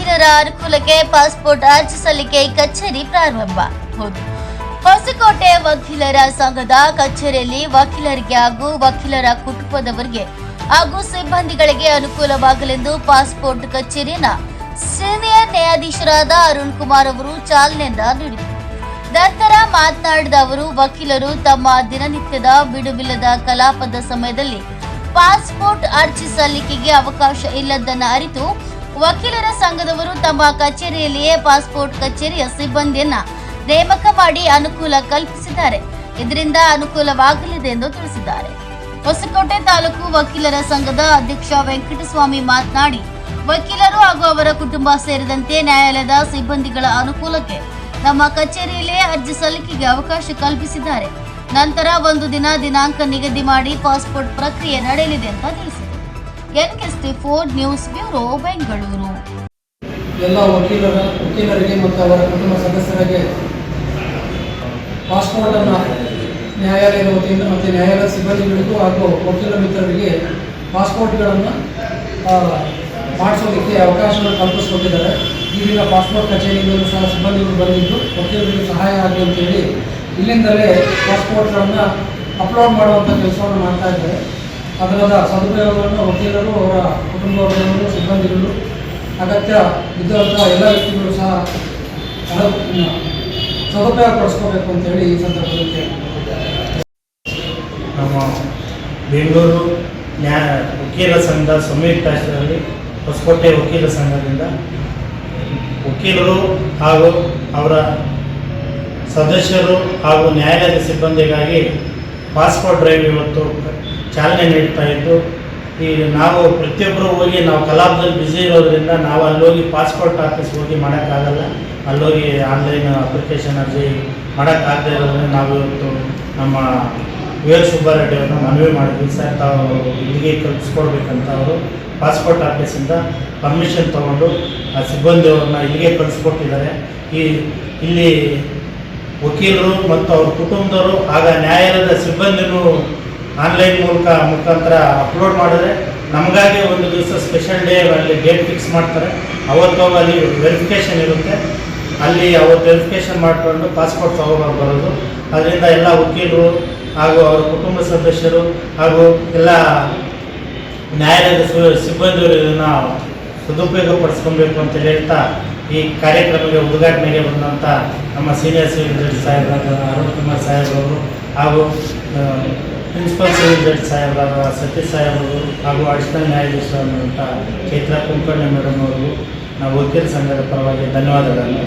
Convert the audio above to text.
ವಕೀಲರ ಅನುಕೂಲಕ್ಕೆ ಪಾಸ್ಪೋರ್ಟ್ ಅರ್ಜಿ ಸಲ್ಲಿಕೆ ಕಚೇರಿ ಪ್ರಾರಂಭ. ಹೊಸಕೋಟೆ ವಕೀಲರ ಸಂಘದ ಕಚೇರಿಯಲ್ಲಿ ವಕೀಲರಿಗೆ ಹಾಗೂ ವಕೀಲರ ಕುಟುಂಬದವರಿಗೆ ಹಾಗೂ ಸಿಬ್ಬಂದಿಗಳಿಗೆ ಅನುಕೂಲವಾಗಲೆಂದು ಪಾಸ್ಪೋರ್ಟ್ ಕಚೇರಿಯನ್ನ ಸೀನಿಯರ್ ನ್ಯಾಯಾಧೀಶರಾದ ಅರುಣ್ ಕುಮಾರ್ ಅವರು ಚಾಲನೆಯನ್ನ ನೀಡಿದರು. ನಂತರ ಮಾತನಾಡಿದ ಅವರು, ವಕೀಲರು ತಮ್ಮ ದಿನನಿತ್ಯದ ಬಿಡುವಿಲ್ಲದ ಕಲಾಪದ ಸಮಯದಲ್ಲಿ ಪಾಸ್ಪೋರ್ಟ್ ಅರ್ಜಿ ಸಲ್ಲಿಕೆಗೆ ಅವಕಾಶ ಇಲ್ಲದನ್ನ ಅರಿತು ವಕೀಲರ ಸಂಘದವರು ತಮ್ಮ ಕಚೇರಿಯಲ್ಲಿಯೇ ಪಾಸ್ಪೋರ್ಟ್ ಕಚೇರಿಯ ಸಿಬ್ಬಂದಿಯನ್ನ ನೇಮಕ ಮಾಡಿ ಅನುಕೂಲ ಕಲ್ಪಿಸಿದ್ದಾರೆ. ಇದರಿಂದ ಅನುಕೂಲವಾಗಲಿದೆ ಎಂದು ತಿಳಿಸಿದ್ದಾರೆ. ಹೊಸಕೋಟೆ ತಾಲೂಕು ವಕೀಲರ ಸಂಘದ ಅಧ್ಯಕ್ಷ ವೆಂಕಟಸ್ವಾಮಿ ಮಾತನಾಡಿ, ವಕೀಲರು ಹಾಗೂ ಅವರ ಕುಟುಂಬ ಸೇರಿದಂತೆ ನ್ಯಾಯಾಲಯದ ಸಿಬ್ಬಂದಿಗಳ ಅನುಕೂಲಕ್ಕೆ ನಮ್ಮ ಕಚೇರಿಯಲ್ಲಿಯೇ ಅರ್ಜಿ ಸಲ್ಲಿಕೆಗೆ ಅವಕಾಶ ಕಲ್ಪಿಸಿದ್ದಾರೆ. ನಂತರ ಒಂದು ದಿನ ದಿನಾಂಕ ನಿಗದಿ ಮಾಡಿ ಪಾಸ್ಪೋರ್ಟ್ ಪ್ರಕ್ರಿಯೆ ನಡೆಯಲಿದೆ ಅಂತ ತಿಳಿಸಿದರು ಎನ್ಕೆಸ್ಟಿ ಫೋರ್ ನ್ಯೂಸ್ ಬ್ಯೂರೋ ಬೆಂಗಳೂರು. ಎಲ್ಲ ವಕೀಲರ, ವಕೀಲರಿಗೆ ಮತ್ತು ಅವರ ಕುಟುಂಬ ಸದಸ್ಯರಿಗೆ ಪಾಸ್ಪೋರ್ಟನ್ನು ನ್ಯಾಯಾಲಯದ ವತಿಯಿಂದ ಮತ್ತು ನ್ಯಾಯಾಲಯ ಸಿಬ್ಬಂದಿಗಳಿಗೂ ಹಾಗೂ ವಕೀಲ ಮಿತ್ರರಿಗೆ ಪಾಸ್ಪೋರ್ಟ್ಗಳನ್ನು ಮಾಡಿಸೋದಕ್ಕೆ ಅವಕಾಶವನ್ನು ಕಲ್ಪಿಸ್ಕೊಟ್ಟಿದ್ದಾರೆ. ಈಗಿನ ಪಾಸ್ಪೋರ್ಟ್ ಕಚೇರಿಗಳು ಸಹ ಸಿಬ್ಬಂದಿಗಳು ಬಂದಿದ್ದು ವಕೀಲರಿಗೆ ಸಹಾಯ ಆಗಲಿ ಅಂತೇಳಿ ಇಲ್ಲಿಂದಲೇ ಪಾಸ್ಪೋರ್ಟ್ಗಳನ್ನು ಅಪ್ಲೋಡ್ ಮಾಡುವಂಥ ಕೆಲಸವನ್ನು ಮಾಡ್ತಾ ಇದ್ದಾರೆ. ಅದರದ ಸದುಪಯೋಗವನ್ನು ವಕೀಲರು ಅವರ ಕುಟುಂಬ ವರ್ಗಗಳು ಸಿಬ್ಬಂದಿಗಳು, ಅಗತ್ಯ ಇದ್ದಂಥ ಎಲ್ಲ ವ್ಯಕ್ತಿಗಳು ಸಹ ಸದುಪಯೋಗ ಪಡಿಸ್ಕೋಬೇಕು ಅಂತೇಳಿ ಈ ಸಂದರ್ಭದಲ್ಲಿ. ನಮ್ಮ ಬೆಂಗಳೂರು ನ್ಯಾಯ ವಕೀಲ ಸಂಘ ಸಂಯುಕ್ತ ಆಶ್ರಯದಲ್ಲಿ ಹೊಸಕೋಟೆ ವಕೀಲ ಸಂಘದಿಂದ ವಕೀಲರು ಹಾಗೂ ಅವರ ಸದಸ್ಯರು ಹಾಗೂ ನ್ಯಾಯಾಲಯದ ಸಿಬ್ಬಂದಿಗಾಗಿ ಪಾಸ್ಪೋರ್ಟ್ ಡ್ರೈವ್ ಇವತ್ತು ಚಾಲನೆ ನೀಡ್ತಾ ಇದ್ದು, ಈ ನಾವು ಪ್ರತಿಯೊಬ್ಬರು ಹೋಗಿ ನಾವು ಕಲಾಪದಲ್ಲಿ ಬ್ಯುಸಿ ಇರೋದ್ರಿಂದ ನಾವು ಅಲ್ಲೋಗಿ ಪಾಸ್ಪೋರ್ಟ್ ಆಫೀಸ್ ಹೋಗಿ ಮಾಡೋಕ್ಕಾಗಲ್ಲ. ಅಲ್ಲೋಗಿ ಆನ್ಲೈನ್ ಅಪ್ಲಿಕೇಶನ್ ಅರ್ಜಿ ಮಾಡೋಕ್ಕಾಗದೇ ಇರೋದ್ರಿಂದ ನಾವು ಇವತ್ತು ನಮ್ಮ ವೀರ ಸುಬ್ಬಾರೆಡ್ಡಿ ಅವ್ರನ್ನ ಮನವಿ ಮಾಡಿದ್ವಿ. ಸರ್, ತಾವು ಇಲ್ಲಿಗೆ ಕಳಿಸ್ಕೊಡ್ಬೇಕಂತ ಅವರು ಪಾಸ್ಪೋರ್ಟ್ ಆಫೀಸಿಂದ ಪರ್ಮಿಷನ್ ತೊಗೊಂಡು ಆ ಸಿಬ್ಬಂದಿ ಸಿಬ್ಬಂದಿಯವ್ರನ್ನ ಇಲ್ಲಿಗೆ ಕಳಿಸ್ಕೊಟ್ಟಿದ್ದಾರೆ. ಈ ಇಲ್ಲಿ ವಕೀಲರು ಮತ್ತು ಅವ್ರ ಕುಟುಂಬದವರು, ಆಗ ನ್ಯಾಯಾಲಯದ ಸಿಬ್ಬಂದಿನೂ ಆನ್ಲೈನ್ ಮೂಲಕ ಮುಖಾಂತರ ಅಪ್ಲೋಡ್ ಮಾಡಿದ್ರೆ ನಮಗಾಗಿ ಒಂದು ದಿವಸ ಸ್ಪೆಷಲ್ ಡೇ ಅಲ್ಲಿ ಡೇಟ್ ಫಿಕ್ಸ್ ಮಾಡ್ತಾರೆ. ಅವತ್ತು ಅಲ್ಲಿ ವೆರಿಫಿಕೇಷನ್ ಇರುತ್ತೆ. ಅಲ್ಲಿ ಅವತ್ತು ವೆರಿಫಿಕೇಷನ್ ಮಾಡಿಕೊಂಡು ಪಾಸ್ಪೋರ್ಟ್ ತೊಗೊಂಡು ಬರೋದು. ಅದರಿಂದ ಎಲ್ಲ ವಕೀಲರು ಹಾಗೂ ಅವರ ಕುಟುಂಬ ಸದಸ್ಯರು ಹಾಗೂ ಎಲ್ಲ ನ್ಯಾಯಾಲಯದ ಸಿಬ್ಬಂದಿಯವರು ಇದನ್ನು ಸದುಪಯೋಗ ಪಡಿಸ್ಕೊಬೇಕು ಅಂತ ಹೇಳ್ತಾ ಈ ಕಾರ್ಯಕ್ರಮಕ್ಕೆ ಉದ್ಘಾಟನೆಗೆ ಬಂದಂಥ ನಮ್ಮ ಸೀನಿಯರ್ ಸಿವಿಲ್ ಜಡ್ಜ್ ಸಾಹೇಬರಾದ ಅರುಣ್ ಕುಮಾರ್ ಸಾಹೇಬ್ರವರು ಹಾಗೂ ಪ್ರಿನ್ಸಿಪಲ್ ಸಿವಿಲ್ ಜಡ್ಜ್ ಸಾಹೇಬರಾದ ಸತೀಶ್ ಸಾಹೇಬ್ರವರು ಹಾಗೂ ಅಡಿಷನಲ್ ನ್ಯಾಯಾಧೀಶರಾದಂಥ ಚೈತ್ರ ಕುಂಕರ್ಣಿ ಮೇಡಮ್ ಅವರು ನಾವು ವಕೀಲ ಸಂಘದ ಪರವಾಗಿ ಧನ್ಯವಾದಗಳನ್ನು